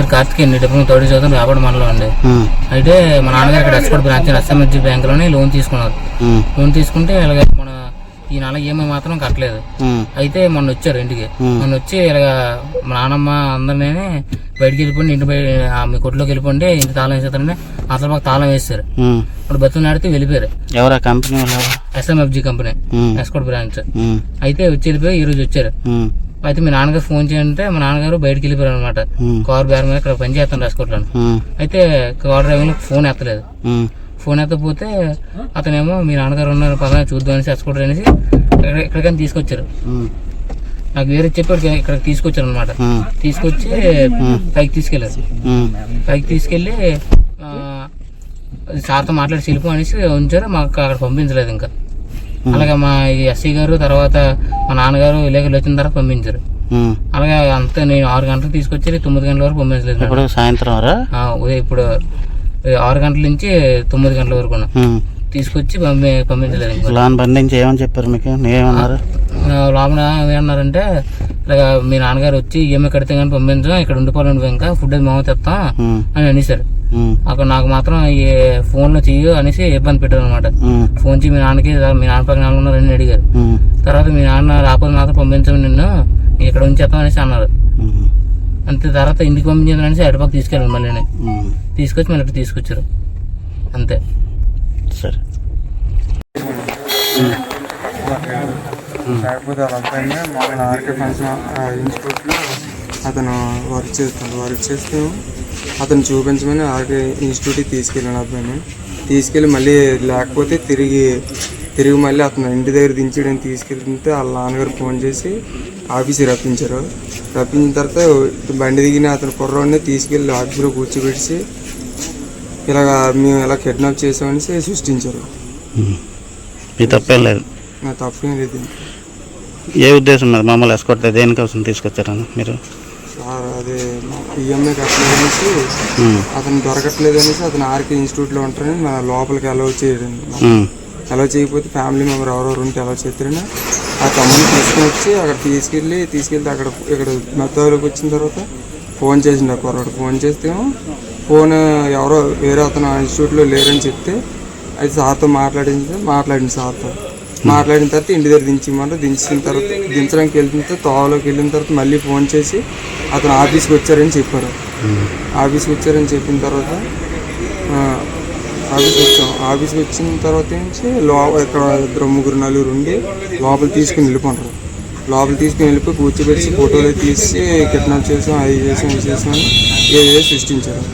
పేరు కార్తిక్ అండి diploma third చదువుతాను రాబడ మండలం అండి అయితే మా నాన్నగారు ఇక్కడ ఎక్స్పోర్ట్ బ్రాంచ్ ఎస్ఎంఎస్జీ బ్యాంకులోనే లోన్ తీసుకున్నారు. ఉమ్, లోన్ తీసుకుంటే ఇలాగ మన ఈ నెల ఈఎంఐ మాత్రం కట్టలేదు. అయితే మొన్న వచ్చారు ఇంటికి. మొన్న వచ్చి ఇలాగ మా నాన్నమ్మ అందరినీ బయటికి వెళ్ళిపోండి ఇంటి బయట మీ కొట్లోకి వెళ్ళిపోండి ఇంటి తాళం వేసేస్తారని అసలు మాకు తాళం వేస్తారు. ఇప్పుడు బతులు నాడితే వెళ్ళిపోయారు. ఎవరా company? SMFG company export branch. అయితే వచ్చి వెళ్ళిపోయి ఈ రోజు వచ్చారు. అయితే మీ నాన్నగారు ఫోన్ చేయంటే మా నాన్నగారు బయటికి వెళ్ళిపోయారు అనమాట కార్ బేర్ మీద ఇక్కడ పని చేస్తాను రాసుకోవట్లేదు అయితే కార్ డ్రైవింగ్ ఫోన్ ఎత్తలేదు. ఫోన్ ఎత్తకపోతే అతనేమో మీ నాన్నగారు ఉన్నారు పదా చూద్దాం అనేసి ఎక్స్పోర్ట్ అనేసి ఇక్కడికని తీసుకొచ్చారు. నాకు వేరే చెప్పాడు ఇక్కడ తీసుకొచ్చారు అనమాట తీసుకొచ్చి పైకి తీసుకెళ్ళారు. పైకి తీసుకెళ్ళి సార్తో మాట్లాడి వెళ్ళిపో అనేసి ఉంచారు మాకు అక్కడ పంపించలేదు ఇంకా. అలాగే మా ఈ ఎస్సీ గారు తర్వాత మా నాన్నగారు విలేకరులు వచ్చిన తర్వాత పంపించారు. అలాగే అంతా నేను ఆరు గంటలకు తీసుకొచ్చి తొమ్మిది గంటల వరకు పంపించలేదు. ఇప్పుడు సాయంత్రం ఇప్పుడు ఆరు గంటల నుంచి తొమ్మిది గంటల వరకు. తీసుకొచ్చి పంపి పంపించలేదు లోన్ బండించి ఏమని చెప్పారు మీకు? ఏమన్నారు లోపల ఏమన్నారంటే ఇలాగ మీ నాన్నగారు వచ్చి ఈఎంఐ కడితే కానీ పంపించాం ఇక్కడ ఉండిపోవాలి నువ్వు ఇంకా ఫుడ్ అది మేము తెస్తాం అని అనేసారు అక్కడ నాకు మాత్రం ఈ ఫోన్లో చెయ్యు అనేసి ఇబ్బంది పెట్టారు అనమాట ఫోన్ చేసి మీ నాన్నకి మీ నాన్న పక్కన ఉన్నారని అడిగారు. తర్వాత మీ నాన్న రాకపోతే మాత్రం పంపించము నిన్ను ఇక్కడ ఉంచేస్తాం అనేసి అన్నారు. అంతే తర్వాత ఇంటికి పంపించారు అనేసి అటుపక్క తీసుకెళ్ళారు మళ్ళీ. తీసుకొచ్చి మళ్ళీ ఇటు తీసుకొచ్చారు. అంతే. సరే. వాళ్ళ అబ్బాయిని ఆర్కే ఫంక్షన్ ఇన్స్టిట్యూట్లో అతను వర్క్ చేస్తాడు. వర్క్ చేస్తూ అతను చూపించమని ఆర్కే ఇన్స్టిట్యూట్కి తీసుకెళ్ళాను అబ్బాయిని. తీసుకెళ్ళి మళ్ళీ లేకపోతే తిరిగి తిరిగి మళ్ళీ అతను ఇంటి దగ్గర దించడానికి తీసుకెళ్తుంటే వాళ్ళ నాన్నగారు ఫోన్ చేసి ఆఫీస్కి రప్పించారు. రప్పించిన తర్వాత బండి దిగిన అతను కుర్రోడిని తీసుకెళ్ళి ఆఫీస్లో కూర్చోబెట్టి ఇలాగ మేము ఇలా కిడ్నాప్ చేసామని సృష్టించారు. మీ తప్పేం లేదు. నా తప్పేం లేదు ఏ ఉద్దేశం మీద మమ్మల్ని ఎస్కొడితే దేనికోసం తీసుకొచ్చారని మీరు? అదే ఈఎంఐ కట్టలేదు అనేసి అతను దొరకట్లేదు అనేసి అతను ఆర్కే ఇన్స్టిట్యూట్లో ఉంటారని మన లోపలికి అలౌ చేయడం. అలౌ చేయకపోతే ఫ్యామిలీ మెంబర్ ఎవరెవరు ఉంటే అలౌ చేస్తారని ఆ తమ్ముని తీసుకుని వచ్చి అక్కడ తీసుకెళ్ళి తీసుకెళ్తే అక్కడ ఇక్కడ మెత్తలోకి వచ్చిన తర్వాత ఫోన్ చేసిండు ఆ కుర్రాడు. ఫోన్ చేస్తేమో ఫోన్ ఎవరో వేరే అతను ఆ ఇన్స్టిట్యూట్లో లేరని చెప్తే అది సార్తో మాట్లాడింది మాట్లాడింది సార్తో. మాట్లాడిన తర్వాత ఇంటి దగ్గర దించమంటే దించిన తర్వాత దించడానికి వెళ్ళిన తర్వాత తోవలోకి వెళ్ళిన తర్వాత మళ్ళీ ఫోన్ చేసి అతను ఆఫీస్కి వచ్చారని చెప్పారు. ఆఫీస్కి వచ్చారని చెప్పిన తర్వాత ఆఫీస్కి వచ్చాం. ఆఫీస్కి వచ్చిన తర్వాత నుంచి లో ఇక్కడ ఇద్దరు ముగ్గురు నలుగురు ఉండి లోపల తీసుకుని వెళ్ళిపోంటారు. లోపల తీసుకుని వెళ్ళిపోయి కూర్చోబెట్టి ఫోటోలు తీసి కిడ్నాప్ చేసాం అది చేసాం ఇది చేసాం అని ఏదో సృష్టించారు.